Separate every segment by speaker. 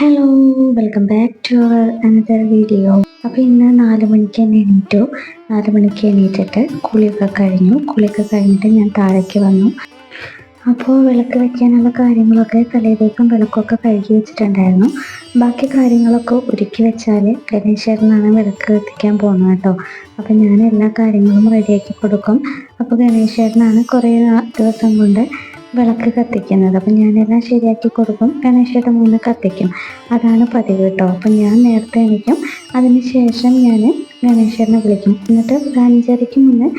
Speaker 1: Hello welcome back to our another video അപ്പോൾ ഇന്ന് നാല് മണിക്ക് തന്നെ എണീറ്റു. നാല് മണിക്ക് എണീറ്റിട്ട് കുളിയൊക്കെ കഴിഞ്ഞു. കുളിയൊക്കെ കഴിഞ്ഞിട്ട് ഞാൻ താഴേക്ക് വന്നു. അപ്പോൾ വിളക്ക് വെക്കാനുള്ള കാര്യങ്ങളൊക്കെ തലേദിവസം വിളക്കൊക്കെ കഴുകി വെച്ചിട്ടുണ്ടായിരുന്നു. ബാക്കി കാര്യങ്ങളൊക്കെ ഒരുക്കി വെച്ചാൽ ഗണേശേട്ടനാണ് വിളക്ക് കത്തിക്കാൻ പോകുന്നത് കേട്ടോ. അപ്പം ഞാൻ എല്ലാ കാര്യങ്ങളും റെഡിയാക്കി കൊടുക്കും. അപ്പോൾ ഗണേശേട്ടനാണ് കുറേ ദിവസം കൊണ്ട് വിളക്ക് കത്തിക്കുന്നത്. അപ്പം ഞാനെല്ലാം ശരിയാക്കി കൊടുക്കും. ഗണേശയുടെ മൂന്ന് കത്തിക്കും. അതാണ് പതിവ് കേട്ടോ. അപ്പം ഞാൻ നേരത്തെ എണീക്കും. അതിന് ശേഷം ഞാൻ ഗണേശനെ വിളിക്കും. എന്നിട്ട് അഞ്ചരയ്ക്ക് മുന്നേ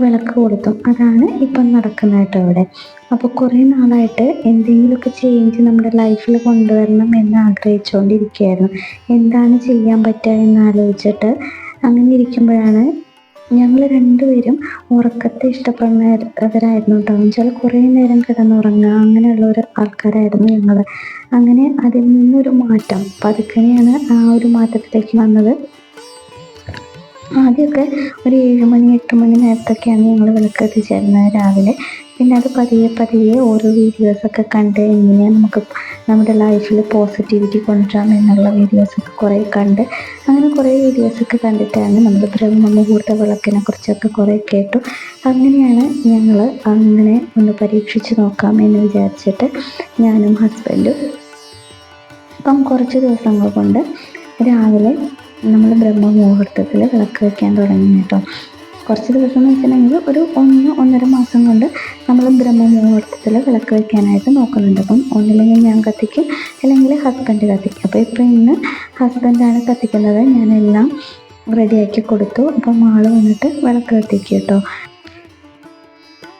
Speaker 1: വിളക്ക് കൊളുത്തും അതാണ് ഇപ്പം നടക്കുന്നത് കേട്ടോ ഇവിടെ. അപ്പോൾ കുറേ നാളായിട്ട് എന്തെങ്കിലുമൊക്കെ ചേഞ്ച് നമ്മുടെ ലൈഫിൽ കൊണ്ടുവരണം എന്ന് ആഗ്രഹിച്ചുകൊണ്ടിരിക്കുകയായിരുന്നു. എന്താണ് ചെയ്യാൻ പറ്റുക എന്ന് ആലോചിച്ചിട്ട് അങ്ങനെ ഇരിക്കുമ്പോഴാണ് ഞങ്ങൾ രണ്ടുപേരും ഉറക്കത്തെ ഇഷ്ടപ്പെടുന്നവരായിരുന്നു കേട്ടോ. എന്നുവെച്ചാൽ കുറേ നേരം കിടന്നുറങ്ങുക അങ്ങനെയുള്ള ഒരു ആൾക്കാരായിരുന്നു ഞങ്ങൾ അങ്ങനെ അതിൽ നിന്നൊരു മാറ്റം. പതുക്കനെയാണ് ആ ഒരു മാറ്റത്തിലേക്ക് വന്നത്. ആദ്യമൊക്കെ ഒരു ഏഴ് മണി എട്ട് മണി നേരത്തൊക്കെയാണ് ഞങ്ങൾ വിളക്ക് എത്തിച്ചേരുന്നത് രാവിലെ. പിന്നെ അത് പതിയെ പതിയെ ഓരോ വീഡിയോസൊക്കെ കണ്ട് എങ്ങനെയാണ് നമുക്ക് നമ്മുടെ ലൈഫിൽ പോസിറ്റിവിറ്റി കൊണ്ടുവരാം എന്നുള്ള വീഡിയോസൊക്കെ കുറേ കണ്ട്. അങ്ങനെ കുറേ വീഡിയോസൊക്കെ കണ്ടിട്ടാണ് നമ്മൾ ബ്രഹ്മമുഹൂർത്ത വിളക്കിനെ കുറിച്ചൊക്കെ കുറേ കേട്ടു. അങ്ങനെയാണ് ഞങ്ങൾ അങ്ങനെ ഒന്ന് പരീക്ഷിച്ച് നോക്കാം എന്ന് വിചാരിച്ചിട്ട് ഞാനും ഹസ്ബൻഡും ഇപ്പം കുറച്ച് ദിവസങ്ങൾ കൊണ്ട് രാവിലെ നമ്മൾ ബ്രഹ്മ മുഹൂർത്തത്തിൽ വിളക്ക് വയ്ക്കാൻ തുടങ്ങി കേട്ടോ. കുറച്ച് ദിവസം എന്ന് വെച്ചിട്ടുണ്ടെങ്കിൽ ഒരു ഒന്ന് ഒന്നര മാസം കൊണ്ട് നമ്മൾ ബ്രഹ്മമുഹൂർത്തത്തിൽ വിളക്ക് വയ്ക്കാനായിട്ട് നോക്കുന്നുണ്ട്. അപ്പം ഒന്നില്ലെങ്കിൽ ഞാൻ കത്തിക്കും അല്ലെങ്കിൽ ഹസ്ബൻഡ് കത്തിക്കും. അപ്പോൾ ഇപ്പോൾ ഇന്ന് ഹസ്ബൻഡാണ് കത്തിക്കുന്നത്. ഞാനെല്ലാം റെഡിയാക്കി കൊടുത്തു. അപ്പം ആൾ വന്നിട്ട് വിളക്ക് കത്തിക്കും കേട്ടോ.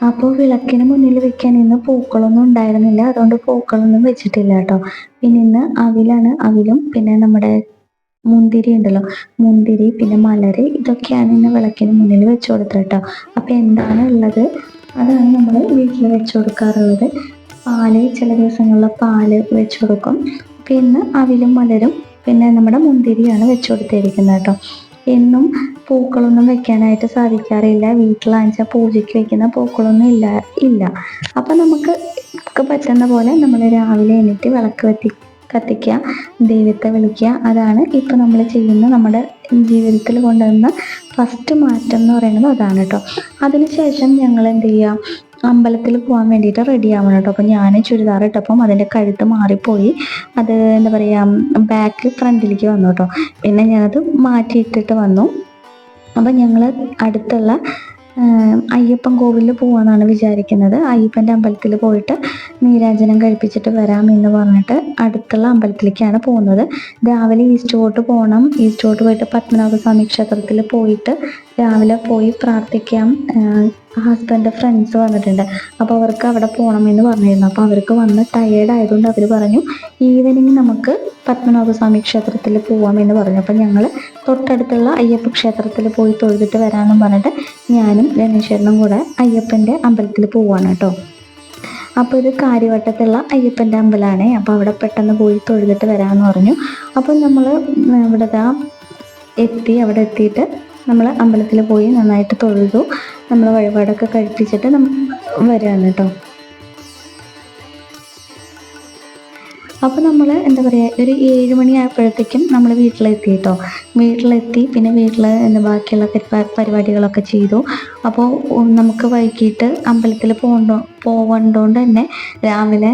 Speaker 1: അപ്പോൾ വിളക്കിന് മുന്നിൽ വെക്കാൻ ഇന്ന് പൂക്കളൊന്നും ഉണ്ടായിരുന്നില്ല. അതുകൊണ്ട് പൂക്കളൊന്നും വെച്ചിട്ടില്ല കേട്ടോ. പിന്നെ ഇന്ന് അവിലാണ് അവിലും പിന്നെ നമ്മുടെ മുന്തിരി ഉണ്ടല്ലോ മുന്തിരി പിന്നെ മലര് ഇതൊക്കെയാണ് ഇന്ന് വിളക്കിന് മുന്നിൽ വെച്ച് കൊടുത്തത് കേട്ടോ. അപ്പോൾ എന്താണ് ഉള്ളത്? അതാണ് നമ്മൾ വീട്ടിൽ വെച്ച് കൊടുക്കാറുള്ളത്. പാൽ ചില ദിവസങ്ങളിൽ പാൽ വെച്ച് കൊടുക്കും. പിന്നെ അവിലും മലരും പിന്നെ നമ്മുടെ മുന്തിരിയാണ് വെച്ച് കൊടുത്തിരിക്കുന്നത് കേട്ടോ. എന്നും പൂക്കളൊന്നും വെക്കാനായിട്ട് സാധിക്കാറില്ല. വീട്ടിലാണെച്ചാൽ പൂജയ്ക്ക് വെക്കുന്ന പൂക്കളൊന്നും ഇല്ല ഇല്ല. അപ്പം നമുക്ക് പറ്റുന്ന പോലെ നമ്മൾ രാവിലെ എണീറ്റ് വിളക്ക് കത്തി കത്തിക്കുക ദൈവത്തെ വിളിക്കുക. അതാണ് ഇപ്പം നമ്മൾ ചെയ്യുന്ന നമ്മുടെ ജീവിതത്തിൽ കൊണ്ടുവന്ന ഫസ്റ്റ് മാറ്റം എന്ന് പറയുന്നത് അതാണ് കേട്ടോ അതിനുശേഷം ഞങ്ങൾ എന്ത് ചെയ്യുക അമ്പലത്തിൽ പോകാൻ വേണ്ടിയിട്ട് റെഡി ആവണം കേട്ടോ അപ്പം ഞാൻ ചുരിദാർ ഇട്ടപ്പം അതിന്റെ കഴുത്ത് മാറിപ്പോയി. അത് എന്താ പറയുക ബാക്ക് ഫ്രണ്ടിലേക്ക് വന്നു കേട്ടോ പിന്നെ ഞാനത് മാറ്റിയിട്ടിട്ട് വന്നു. അപ്പം ഞങ്ങൾ അടുത്തുള്ള അയ്യപ്പൻ കോവിലിൽ പോവാന്നാണ് വിചാരിക്കുന്നത്. അയ്യപ്പന്റെ അമ്പലത്തിൽ പോയിട്ട് നീരാജനം കഴിപ്പിച്ചിട്ട് വരാം എന്ന് പറഞ്ഞിട്ട് അടുത്തുള്ള അമ്പലത്തിലേക്കാണ് പോകുന്നത്. രാവിലെ ഈസ്റ്റോട്ട് പോകണം ഈസ്റ്റോട്ട് പോയിട്ട് പത്മനാഭസ്വാമി ക്ഷേത്രത്തിൽ പോയിട്ട് രാവിലെ പോയി പ്രാർത്ഥിക്കാം. ഹസ്ബൻഡ് ഫ്രണ്ട്സ് വന്നിട്ടുണ്ട്. അപ്പോൾ അവർക്ക് അവിടെ പോകണമെന്ന് പറഞ്ഞിരുന്നു. അപ്പോൾ അവർക്ക് വന്ന് ടയേർഡ് ആയതുകൊണ്ട് അവർ പറഞ്ഞു ഈവനിങ് നമുക്ക് പത്മനാഭസ്വാമി ക്ഷേത്രത്തിൽ പോവാമെന്ന് പറഞ്ഞു. അപ്പോൾ ഞങ്ങൾ തൊട്ടടുത്തുള്ള അയ്യപ്പ ക്ഷേത്രത്തിൽ പോയി തൊഴുതിട്ട് വരാമെന്നും പറഞ്ഞിട്ട് ഞാനും ഗണേശ്വരനും കൂടെ അയ്യപ്പന്റെ അമ്പലത്തിൽ പോവാണ് കേട്ടോ. അപ്പോൾ ഇത് കാര്യവട്ടത്തുള്ള അയ്യപ്പന്റെ അമ്പലമാണ് അപ്പോൾ അവിടെ പെട്ടെന്ന് പോയി തൊഴുതിട്ട് വരാമെന്ന് പറഞ്ഞു. അപ്പോൾ നമ്മൾ ഇവിടെ എത്തി. അവിടെ എത്തിയിട്ട് നമ്മൾ അമ്പലത്തിൽ പോയി നന്നായിട്ട് തൊഴുതു. നമ്മൾ വഴിപാടൊക്കെ കഴിപ്പിച്ചിട്ട് നമ്മൾ വരികയാണ് കേട്ടോ അപ്പോൾ നമ്മൾ എന്താ പറയുക ഒരു ഏഴ് മണി ആയപ്പോഴത്തേക്കും നമ്മൾ വീട്ടിലെത്തി കേട്ടോ വീട്ടിലെത്തി പിന്നെ വീട്ടിൽ എന്താ ബാക്കിയുള്ള പരിപാടികളൊക്കെ ചെയ്തു. അപ്പോൾ നമുക്ക് വൈകിട്ട് അമ്പലത്തിൽ പോകണ്ടോ പോകണ്ടോണ്ട് തന്നെ രാവിലെ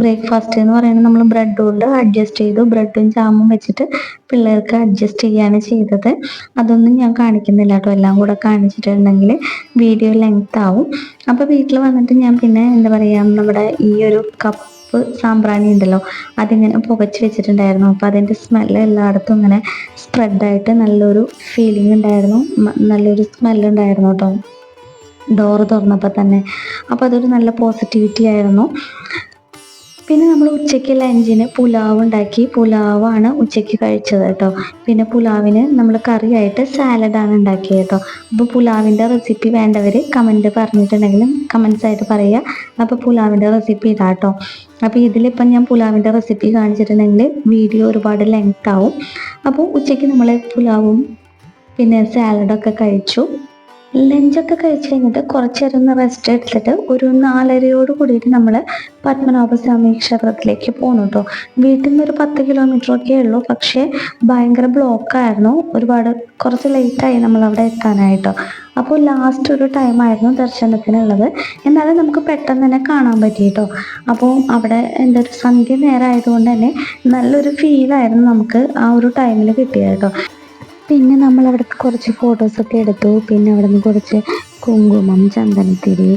Speaker 1: ബ്രേക്ക്ഫാസ്റ്റ് എന്ന് പറയുന്നത് നമ്മൾ ബ്രെഡ് കൊണ്ട് അഡ്ജസ്റ്റ് ചെയ്തു. ബ്രെഡും ജാമും വെച്ചിട്ട് പിള്ളേർക്ക് അഡ്ജസ്റ്റ് ചെയ്യാണ് ചെയ്തത്. അതൊന്നും ഞാൻ കാണിക്കുന്നില്ല കേട്ടോ എല്ലാം കൂടെ കാണിച്ചിട്ടുണ്ടെങ്കിൽ വീഡിയോ ലെങ്ത് ആവും അപ്പോൾ വീട്ടിൽ വന്നിട്ട് ഞാൻ പിന്നെ എന്താ പറയുക നമ്മുടെ ഈ ഒരു കപ്പ് സാമ്പ്രാണി ഉണ്ടല്ലോ അതിങ്ങനെ പുകച്ച് വെച്ചിട്ടുണ്ടായിരുന്നു. അപ്പോൾ അതിന്റെ സ്മെല്ല് എല്ലായിടത്തും ഇങ്ങനെ സ്പ്രെഡായിട്ട് നല്ലൊരു ഫീലിംഗ് ഉണ്ടായിരുന്നു. നല്ലൊരു സ്മെല്ല് ഉണ്ടായിരുന്നു കേട്ടോ ഡോറ് തുറന്നപ്പോൾ തന്നെ. അപ്പോൾ അതൊരു നല്ല പോസിറ്റിവിറ്റി ആയിരുന്നു. പിന്നെ നമ്മൾ ഉച്ചയ്ക്ക് ലഞ്ചിന് പുലാവ് ഉണ്ടാക്കി. പുലാവാണ് ഉച്ചയ്ക്ക് കഴിച്ചത് കേട്ടോ. പിന്നെ പുലാവിന് നമ്മൾ കറിയായിട്ട് സാലഡാണ് ഉണ്ടാക്കിയത് കേട്ടോ. അപ്പോൾ പുലാവിന്റെ റെസിപ്പി വേണ്ടവർ കമന്റ് പറഞ്ഞിട്ടുണ്ടെങ്കിലും കമൻസ് ആയിട്ട് പറയുക. അപ്പോൾ പുലാവിന്റെ റെസിപ്പി ഇടാം കേട്ടോ. അപ്പോൾ ഇതിലിപ്പം ഞാൻ പുലാവിന്റെ റെസിപ്പി കാണിച്ചിട്ടുണ്ടെങ്കിൽ വീഡിയോ ഒരുപാട് ലെങ്ത് ആവും. അപ്പോൾ ഉച്ചയ്ക്ക് നമ്മൾ പുലാവും പിന്നെ സാലഡൊക്കെ കഴിച്ചു. ലഞ്ചൊക്കെ കഴിച്ച് കഴിഞ്ഞിട്ട് കുറച്ച് നേരം ഒന്ന് റെസ്റ്റ് എടുത്തിട്ട് ഒരു നാലരയോട് കൂടിയിട്ട് നമ്മൾ പത്മനാഭസ്വാമി ക്ഷേത്രത്തിലേക്ക് പോന്നു കേട്ടോ വീട്ടിൽ നിന്ന് ഒരു പത്ത് കിലോമീറ്റർ ഒക്കെ ഉള്ളൂ. പക്ഷേ ഭയങ്കര ബ്ലോക്കായിരുന്നു ഒരുപാട് കുറച്ച് ലേറ്റായി നമ്മൾ അവിടെ എത്താനായിട്ടോ. അപ്പോൾ ലാസ്റ്റ് ഒരു ടൈമായിരുന്നു ദർശനത്തിനുള്ളത്. എന്നാലും നമുക്ക് പെട്ടെന്ന് തന്നെ കാണാൻ പറ്റി കേട്ടോ അപ്പോൾ അവിടെ എന്താ ഒരു സന്ധ്യ നേരം ആയതുകൊണ്ട് തന്നെ നല്ലൊരു ഫീലായിരുന്നു നമുക്ക് ആ ഒരു ടൈമിൽ കിട്ടിയത് കേട്ടോ പിന്നെ നമ്മൾ അവിടെ കുറച്ച് ഫോട്ടോസൊക്കെ എടുത്തു. പിന്നെ അവിടെ നിന്ന് കുറച്ച് കുങ്കുമം ചന്ദനത്തിരി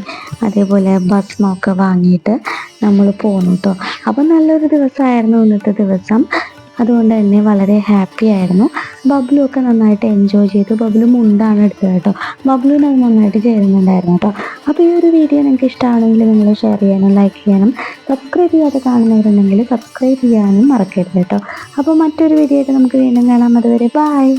Speaker 1: അതേപോലെ ഭസ്മമൊക്കെ വാങ്ങിയിട്ട് നമ്മൾ പോന്നു കേട്ടോ അപ്പോൾ നല്ലൊരു ദിവസമായിരുന്നു ഇന്നത്തെ ദിവസം. അതുകൊണ്ട് തന്നെ വളരെ ഹാപ്പി ആയിരുന്നു. ബബ്ലു ഒക്കെ നന്നായിട്ട് എൻജോയ് ചെയ്തു. ബബ്ലു മുണ്ടാണ് എടുത്തത് കേട്ടോ ബബ്ലുവിന് അത് നന്നായിട്ട് ചേരുന്നുണ്ടായിരുന്നു കേട്ടോ അപ്പോൾ ഈ ഒരു വീഡിയോ നിങ്ങൾക്ക് ഇഷ്ടമാണെങ്കിൽ നിങ്ങൾ ഷെയർ ചെയ്യാനും ലൈക്ക് ചെയ്യാനും സബ്സ്ക്രൈബ് ചെയ്യാതെ കാണുന്നവരുണ്ടെങ്കിൽ സബ്സ്ക്രൈബ് ചെയ്യാനും മറക്കരുത് കേട്ടോ അപ്പോൾ മറ്റൊരു വീഡിയോ ആയിട്ട് നമുക്ക് വീണ്ടും കാണാം. അതുവരെ ബൈ